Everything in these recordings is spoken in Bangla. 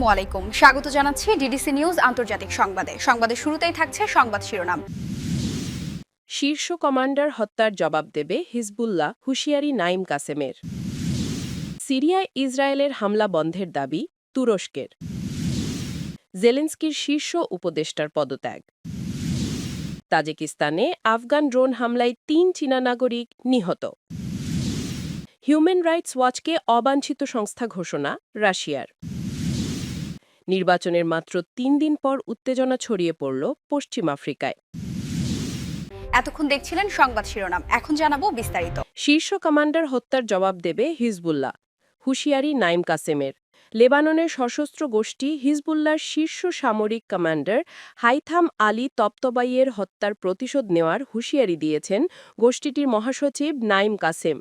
আসসালামু আলাইকুম। স্বাগত জানাচ্ছি ডিডিসি নিউজ আন্তর্জাতিক সংবাদে। সংবাদের শুরুতেই থাকছে সংবাদ শিরোনাম। শীর্ষ কমান্ডার হত্যার জবাব দেবে হিজবুল্লাহ হুঁশিয়ারি নাইম কাসেমের। সিরিয়ায় ইসরায়েলের হামলা বন্ধের দাবি তুরস্কের। জেলেন্সকির শীর্ষ উপদেষ্টার পদত্যাগ। তাজিকিস্তানে আফগান ড্রোন হামলায় তিন চীনা নাগরিক নিহত। হিউম্যান রাইটস ওয়াচকে অবাঞ্ছিত সংস্থা ঘোষণা রাশিয়ার। নির্বাচনের মাত্র তিন দিন পর উত্তেজনা ছড়িয়ে পড়ল পশ্চিম আফ্রিকায়। এতক্ষণ দেখছিলেন সংবাদ শিরোনাম এখন জানাব বিস্তারিত। শীর্ষ কমান্ডার হত্যার জবাব দেবে হিজবুল্লাহ হুঁশিয়ারি নাইম কাসেমের। লেবাননের সশস্ত্র গোষ্ঠী হিজবুল্লাহর শীর্ষ সামরিক কমান্ডার হাইথাম আলী তপ্তবাইয়ের হত্যার প্রতিশোধ নেওয়ার হুঁশিয়ারি দিয়েছেন গোষ্ঠীটির মহাসচিব নাইম কাসেম।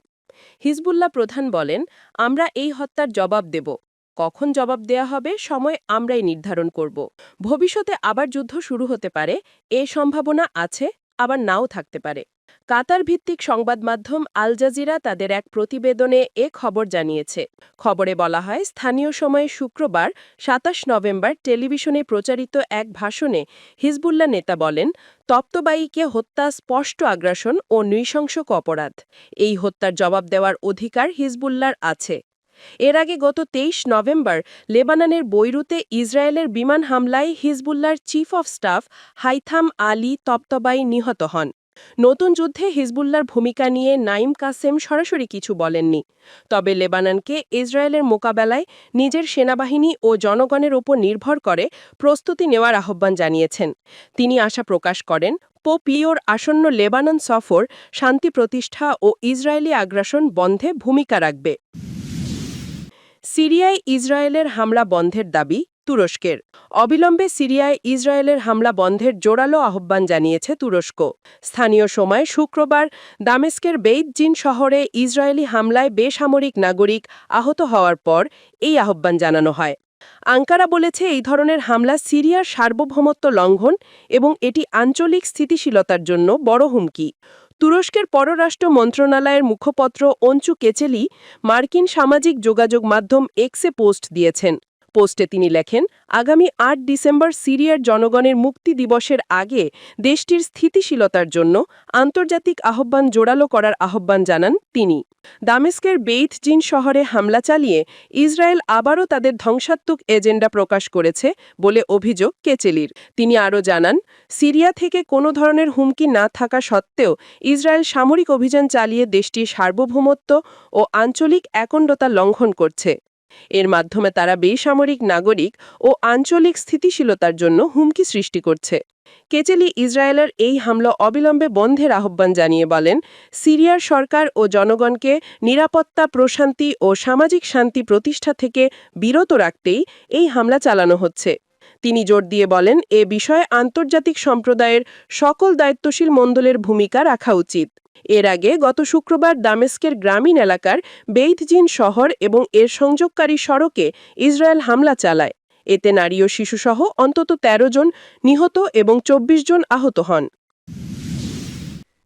হিজবুল্লাহ প্রধান বলেন আমরা এই হত্যার জবাব দেব। কখন জবাব দেয়া হবে সময় আমরাই নির্ধারণ করব। ভবিষ্যতে আবার যুদ্ধ শুরু হতে পারে, এ সম্ভাবনা আছে, আবার নাও থাকতে পারে। কাতার ভিত্তিক সংবাদ মাধ্যম আল জাজিরা তাদের এক প্রতিবেদনে এ খবর জানিয়েছে। খবরে বলা হয়, স্থানীয় সময়ে শুক্রবার, সাতাশ নভেম্বর টেলিভিশনে প্রচারিত এক ভাষণে হিজবুল্লাহ নেতা বলেন তপ্তবায়ীকে হত্যা, স্পষ্ট আগ্রাসন ও নৃশংসক অপরাধ। এই হত্যার জবাব দেওয়ার অধিকার হিজবুল্লার আছে। এর আগে গত তেইশ নভেম্বর লেবাননের বৈরুতে ইসরায়েলের বিমান হামলায় হিজবুল্লার chief of staff Haitham Ali Tabatabai নিহত হন। নতুন যুদ্ধে হিজবুল্লার ভূমিকা নিয়ে নাইম কাসেম সরাসরি কিছু বলেননি। তবে লেবাননকে ইসরায়েলের মোকাবেলায় নিজের সেনাবাহিনী ও জনগণের ওপর নির্ভর করে প্রস্তুতি নেওয়ার আহ্বান জানিয়েছেন। তিনি আশা প্রকাশ করেন পোপিওর আসন্ন লেবানন সফর শান্তি প্রতিষ্ঠা ও ইসরায়েলি আগ্রাসন বন্ধে ভূমিকা রাখবে। সিরিয়ায় ইসরায়েলের হামলা বন্ধের দাবি তুরস্কের। অবিলম্বে সিরিয়ায় ইসরায়েলের হামলা বন্ধের জোরালো আহ্বান জানিয়েছে তুরস্ক। স্থানীয় সময় শুক্রবার দামেস্কের বেইতজিন শহরে ইসরায়েলি হামলায় বেসামরিক নাগরিক আহত হওয়ার পর এই আহ্বান জানানো হয়। আঙ্কারা বলেছে এই ধরনের হামলা সিরিয়ার সার্বভৌমত্ব লঙ্ঘন এবং এটি আঞ্চলিক স্থিতিশীলতার জন্য বড় হুমকি। তুরস্কের পররাষ্ট্র মন্ত্রণালয়ের মুখপত্র অঞ্চু কেচেলি মার্কিন সামাজিক যোগাযোগ মাধ্যম এক্সে পোস্ট দিয়েছেন। পোস্টে তিনি লেখেন, আগামী আট ডিসেম্বর সিরিয়ার জনগণের মুক্তি দিবসের আগে দেশটির স্থিতিশীলতার জন্য আন্তর্জাতিক আহ্বান জোরালো করার আহ্বান জানান তিনি। দামেস্কের বেইথ জিন শহরে হামলা চালিয়ে ইসরায়েল আবারও তাদের ধ্বংসাত্মক এজেন্ডা প্রকাশ করেছে বলে অভিযোগ কেচেলির। তিনি আরও জানান, সিরিয়া থেকে কোনো ধরনের হুমকি না থাকা সত্ত্বেও ইসরায়েল সামরিক অভিযান চালিয়ে দেশটির সার্বভৌমত্ব ও আঞ্চলিক একণ্ডতা লঙ্ঘন করছে। এর মাধ্যমে তারা বেসামরিক নাগরিক ও আঞ্চলিক স্থিতিশীলতার জন্য হুমকি সৃষ্টি করছে। কেচেলি ইসরায়েলের এই হামলা অবিলম্বে বন্ধের আহ্বান জানিয়ে বলেন, সিরিয়ার সরকার ও জনগণকে নিরাপত্তা, প্রশান্তি ও সামাজিক শান্তি প্রতিষ্ঠা থেকে বিরত রাখতেই এই হামলা চালানো হচ্ছে। তিনি জোর দিয়ে বলেন, এ বিষয়ে আন্তর্জাতিক সম্প্রদায়ের সকল দায়িত্বশীল মণ্ডলের ভূমিকা রাখা উচিত। এর আগে গত শুক্রবার দামেস্কের গ্রামীণ এলাকার বেইথজিন শহর এবং এর সংযোগকারী সড়কে ইসরায়েল হামলা চালায়। এতে নারী ও শিশুসহ অন্তত ১৩ জন নিহত এবং ২৪ জন আহত হন।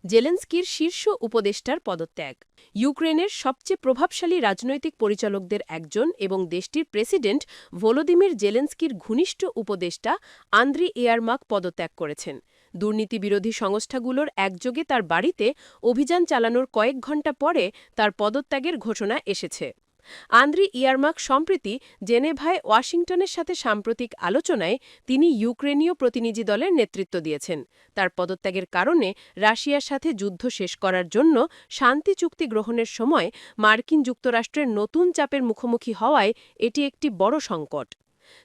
জেলেন্সকির শীর্ষ উপদেষ্টার পদত্যাগ। ইউক্রেনের সবচেয়ে প্রভাবশালী রাজনৈতিক পরিচালকদের একজন এবং দেশটির প্রেসিডেন্ট ভলোদিমির জেলেন্সকির ঘনিষ্ঠ উপদেষ্টা আন্দ্রি এয়ারমাক পদত্যাগ করেছেন। দুর্নীতিবিরোধী সংস্থাগুলোর একযোগে তার বাড়িতে অভিযান চালানোর কয়েক ঘণ্টা পরে তার পদত্যাগের ঘোষণা এসেছে। আন্দ্রি ইয়ারমাক সম্প্রতি জেনেভায় ওয়াশিংটনের সাথে সাম্প্রতিক আলোচনায় তিনি ইউক্রেনীয় প্রতিনিধি দলের নেতৃত্ব দিয়েছেন। তার পদত্যাগের কারণে রাশিয়ার সাথে যুদ্ধ শেষ করার জন্য শান্তি চুক্তি গ্রহণের সময় মার্কিন যুক্তরাষ্ট্রের নতুন চাপের মুখোমুখি হওয়ায় এটি একটি বড় সংকট।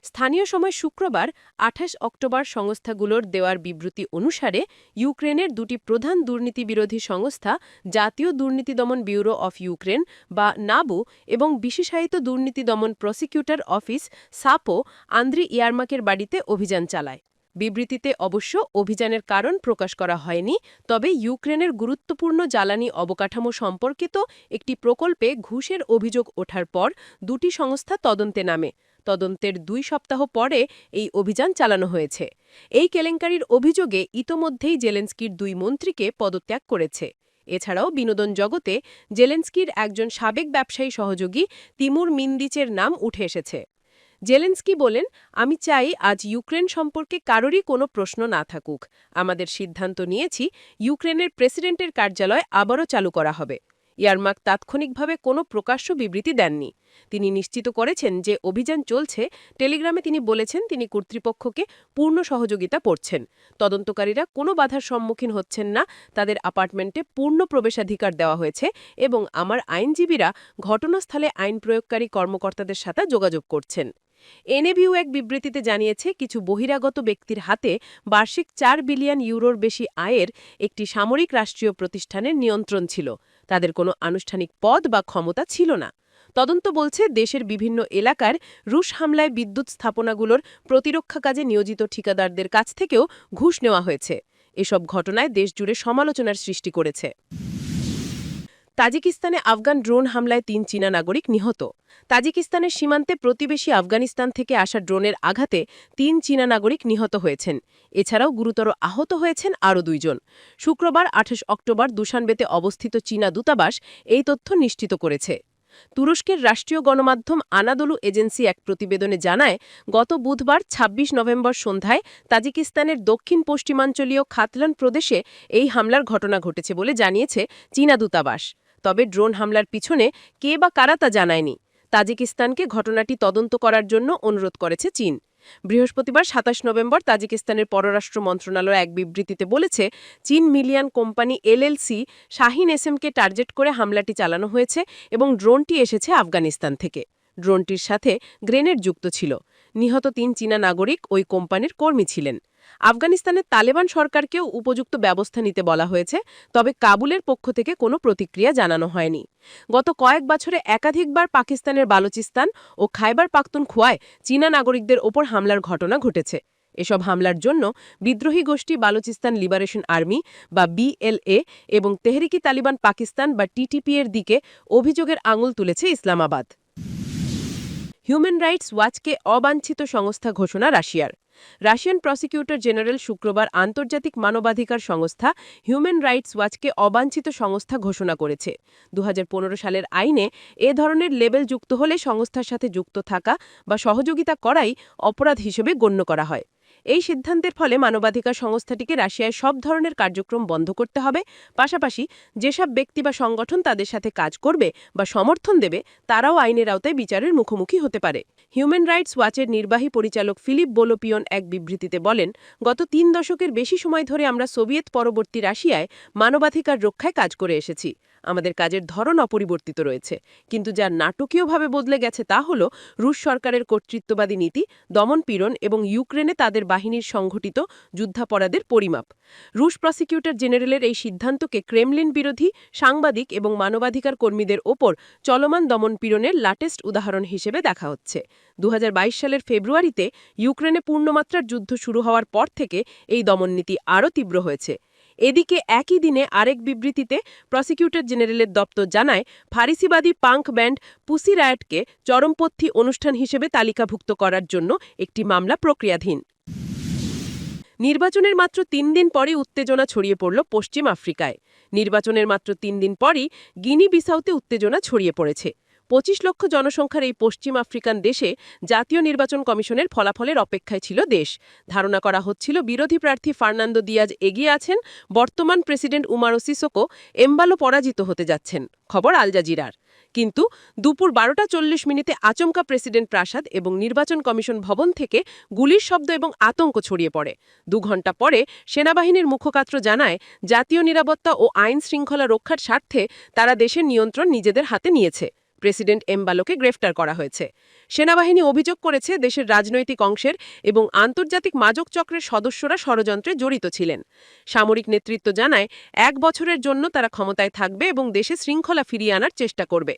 স্থানীয় সময় শুক্রবার, আঠাশ অক্টোবর সংস্থাগুলোর দেওয়ার বিবৃতি অনুসারে ইউক্রেনের দুটি প্রধান দুর্নীতিবিরোধী সংস্থা, জাতীয় দুর্নীতি দমন ব্যুরো অফ ইউক্রেন বা নাবু এবং বিশেষায়িত দুর্নীতি দমন প্রসিকিউটর অফিস, সাপো, আন্দ্রি ইয়ারমাকের বাড়িতে অভিযান চালায়। বিবৃতিতে অবশ্য অভিযানের কারণ প্রকাশ করা হয়নি, তবে ইউক্রেনের গুরুত্বপূর্ণ জ্বালানি অবকাঠামো সম্পর্কিত একটি প্রকল্পে ঘুষের অভিযোগ ওঠার পর দুটি সংস্থা তদন্তে নামে। তদন্তের দুই সপ্তাহ পরে এই অভিযান চালানো হয়েছে। এই কেলেঙ্কারির অভিযোগে ইতোমধ্যেই জেলেন্সকির দুই মন্ত্রীকে পদত্যাগ করেছে। এছাড়াও বিনোদন জগতে জেলেন্সকির একজন সাবেক ব্যবসায়ী সহযোগী তিমুর মিন্দিচের নাম উঠে এসেছে। জেলেন্সকি বলেন, আমি চাই আজ ইউক্রেন সম্পর্কে কারোরই কোনো প্রশ্ন না থাকুক। আমাদের সিদ্ধান্ত নিয়েছি, ইউক্রেনের প্রেসিডেন্টের কার্যালয় আবারও চালু করা হবে। ইয়ারমাক তাৎক্ষণিকভাবে কোনো প্রকাশ্য বিবৃতি দেননি। তিনি নিশ্চিত করেছেন যে অভিযান চলছে, টেলিগ্রামে তিনি বলেছেন তিনি কর্তৃপক্ষকে পূর্ণ সহযোগিতা করছেন। তদন্তকারীরা কোনো বাধার সম্মুখীন হচ্ছেন না, তাদের অ্যাপার্টমেন্টে পূর্ণ প্রবেশাধিকার দেওয়া হয়েছে এবং আমার আইনজীবীরা ঘটনাস্থলে আইন প্রয়োগকারী কর্মকর্তাদের সাথে যোগাযোগ করছেন। এনএবিউ এক বিবৃতিতে জানিয়েছে, কিছু বহিরাগত ব্যক্তির হাতে বার্ষিক চার বিলিয়ন ইউরোর বেশি আয়ের একটি সামরিক রাষ্ট্রীয় প্রতিষ্ঠানের নিয়ন্ত্রণ ছিল। তাদের কোনো আনুষ্ঠানিক পদ বা ক্ষমতা ছিল না। তদন্ত বলছে দেশের বিভিন্ন এলাকার রুশ হামলায় বিদ্যুৎ স্থাপনাগুলোর প্রতিরক্ষা কাজে নিয়োজিত ঠিকাদারদের কাছ থেকেও ঘুষ নেওয়া হয়েছে। এসব ঘটনায় দেশজুড়ে সমালোচনার সৃষ্টি করেছে। তাজিকিস্তানে আফগান ড্রোন হামলায় তিন চীনা নাগরিক নিহত। তাজিকিস্তানের সীমান্তে প্রতিবেশী আফগানিস্তান থেকে আসা ড্রোনের আঘাতে তিন চীনা নাগরিক নিহত হয়েছেন। এছাড়াও গুরুতর আহত হয়েছেন আরও দুইজন। শুক্রবার আঠাশ অক্টোবর দুশানবেতে অবস্থিত চীনা দূতাবাস এই তথ্য নিশ্চিত করেছে। তুরস্কের রাষ্ট্রীয় গণমাধ্যম আনাদলু এজেন্সি এক প্রতিবেদনে জানায়, গত বুধবার ২৬ নভেম্বর সন্ধ্যায় তাজিকিস্তানের দক্ষিণ পশ্চিমাঞ্চলীয় খাতলান প্রদেশে এই হামলার ঘটনা ঘটেছে বলে জানিয়েছে চীনা দূতাবাস। তবে ড্রোন হামলার পিছনে কে বা কারা তা জানায়নি। তাজিকিস্তানকে ঘটনাটি তদন্ত করার জন্য অনুরোধ করেছে চীন। বৃহস্পতিবার সাতাশ নভেম্বর তাজিকিস্তানের পররাষ্ট্র মন্ত্রণালয় এক বিবৃতিতে বলেছে, চীন million company LLC Shahin SMK target করে হামলাটি চালানো হয়েছে এবং ড্রোনটি এসেছে আফগানিস্তান থেকে। ড্রোনটির সাথে গ্রেনেড যুক্ত ছিল। নিহত তিন চীনা নাগরিক ওই কোম্পানির কর্মী ছিলেন। আফগানিস্তানের তালেবান সরকারকেও উপযুক্ত ব্যবস্থা নিতে বলা হয়েছে, তবে কাবুলের পক্ষ থেকে কোনো প্রতিক্রিয়া জানানো হয়নি। গত কয়েক বছরে একাধিকবার পাকিস্তানের বালুচিস্তান ও খাইবার পাখতুনখোয়ায় চীনা নাগরিকদের ওপর হামলার ঘটনা ঘটেছে। এসব হামলার জন্য বিদ্রোহী গোষ্ঠী বালুচিস্তান লিবারেশন আর্মি বা বিএলএ এবং তেহরিকি তালিবান পাকিস্তান বা টিটিপি এর দিকে অভিযোগের আঙুল তুলেছে ইসলামাবাদ। হিউম্যান রাইটস ওয়াচকে অবাঞ্ছিত সংস্থা ঘোষণা রাশিয়ার। রাশিয়ান প্রসিকিউটর জেনারেল শুক্রবার আন্তর্জাতিক মানবাধিকার সংস্থা হিউম্যান রাইটস ওয়াচকে অবাঞ্ছিত সংস্থা ঘোষণা করেছে। দু হাজার পনেরো সালের আইনে এ ধরনের লেবেল যুক্ত হলে সংস্থার সাথে যুক্ত থাকা বা সহযোগিতা করাই অপরাধ হিসেবে গণ্য করা হয়। এই সিদ্ধান্তের ফলে মানবাধিকার সংস্থাটিকে রাশিয়ায় সব ধরনের কার্যক্রম বন্ধ করতে হবে। পাশাপাশি যেসব ব্যক্তি বা সংগঠন তাদের সাথে কাজ করবে বা সমর্থন দেবে, তারাও আইনের আওতায় বিচারের মুখোমুখি হতে পারে। হিউম্যান রাইটস ওয়াচের নির্বাহী পরিচালক ফিলিপ বোলোপিয়ন এক বিবৃতিতে বলেন, গত তিন দশকের বেশি সময় ধরে আমরা সোভিয়েত পরবর্তী রাশিয়ায় মানবাধিকার রক্ষায় কাজ করে এসেছি। আমাদের কাজের ধরন অপরিবর্তিত রয়েছে। কিন্তু যা নাটকীয়ভাবে বদলে গেছে তা হল, রুশ সরকারের কর্তৃত্ববাদী নীতি দমনপীড়ন এবং ইউক্রেনে তাদের বাহিনীর সংঘটিত যুদ্ধাপরাধের পরিমাপ। রুশ প্রসিকিউটর জেনারেলের এই সিদ্ধান্তকে ক্রেমলিন বিরোধী, সাংবাদিক এবং মানবাধিকার কর্মীদের ওপর চলমান দমনপীড়নের লাটেস্ট উদাহরণ হিসেবে দেখা হচ্ছে। দু হাজার বাইশ সালের ফেব্রুয়ারিতে ইউক্রেনে পূর্ণমাত্রার যুদ্ধ শুরু হওয়ার পর থেকে এই দমননীতি আরও তীব্র হয়েছে। এদিকে একই দিনে আরেক বিবৃতিতে প্রসিকিউটর জেনারেলের দপ্তর জানায়, ফারিসিবাদী পাঙ্ক ব্যান্ড পুসি রায়টকে চরমপন্থী অনুষ্ঠান হিসেবে তালিকাভুক্ত করার জন্য একটি মামলা প্রক্রিয়াধীন। নির্বাচনের মাত্র তিন দিন পরই উত্তেজনা ছড়িয়ে পড়ল পশ্চিম আফ্রিকায়। নির্বাচনের মাত্র তিন দিন পরই গিনি বিসাউতে উত্তেজনা ছড়িয়ে পড়েছে। পঁচিশ লক্ষ জনসংখ্যার এই পশ্চিম আফ্রিকান দেশে জাতীয় নির্বাচন কমিশনের ফলাফলের অপেক্ষায় ছিল দেশ। ধারণা করা হচ্ছিল বিরোধী প্রার্থী ফার্নান্দো দিয়াজ এগিয়ে আছেন, বর্তমান প্রেসিডেন্ট উমারো সিসোকো এম্বালো পরাজিত হতে যাচ্ছেন, খবর আল জাজিরার। কিন্তু দুপুর বারোটা চল্লিশ মিনিটে আচমকা প্রেসিডেন্ট প্রাসাদ এবং নির্বাচন কমিশন ভবন থেকে গুলির শব্দ এবং আতঙ্ক ছড়িয়ে পড়ে। দু ঘণ্টা পরে সেনাবাহিনীর মুখপাত্র জানায়, জাতীয় নিরাপত্তা ও আইন শৃঙ্খলা রক্ষার স্বার্থে তারা দেশের নিয়ন্ত্রণ নিজেদের হাতে নিয়েছে। প্রেসিডেন্ট এমবালোকে গ্রেফতার করা হয়েছে। সেনাবাহিনী অভিযোগ করেছে দেশের রাজনৈতিক অংশের এবং আন্তর্জাতিক মাদক চক্রের সদস্যরা ষড়যন্ত্রে জড়িত ছিলেন। সামরিক নেতৃত্ব জানায়, এক বছরের জন্য তারা ক্ষমতায় থাকবে এবং দেশে শৃঙ্খলা ফিরিয়ে আনার চেষ্টা করবে।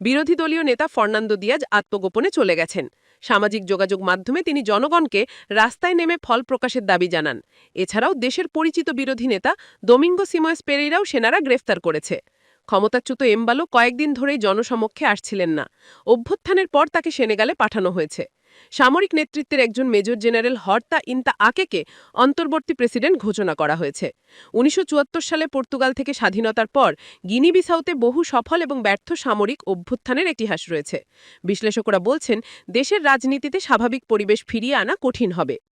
বিরোধী দলীয় নেতা ফর্নান্দো দিয়াজ আত্মগোপনে চলে গেছেন। সামাজিক যোগাযোগ মাধ্যমে তিনি জনগণকে রাস্তায় নেমে ফল প্রকাশের দাবি জানান। এছাড়াও দেশের পরিচিত বিরোধী নেতা দোমিঙ্গো সিময়েস পেরেইরাও সেনারা গ্রেফতার করেছে। ক্ষমতাচ্যুত এমবালো কয়েকদিন ধরেই জনসমক্ষে আসছিলেন না। অভ্যুত্থানের পর তাকে সেনেগালে পাঠানো হয়েছে। সামরিক নেতৃত্বের একজন মেজর জেনারেল হর্তা ইনতা আকেকে অন্তর্বর্তী প্রেসিডেন্ট ঘোষণা করা হয়েছে। উনিশশো চুয়াত্তর সালে পর্তুগাল থেকে স্বাধীনতার পর গিনি বিসাউতে বহু সফল এবং ব্যর্থ সামরিক অভ্যুত্থানের ইতিহাস রয়েছে। বিশ্লেষকরা বলছেন, দেশের রাজনীতিতে স্বাভাবিক পরিবেশ ফিরিয়ে আনা কঠিন হবে।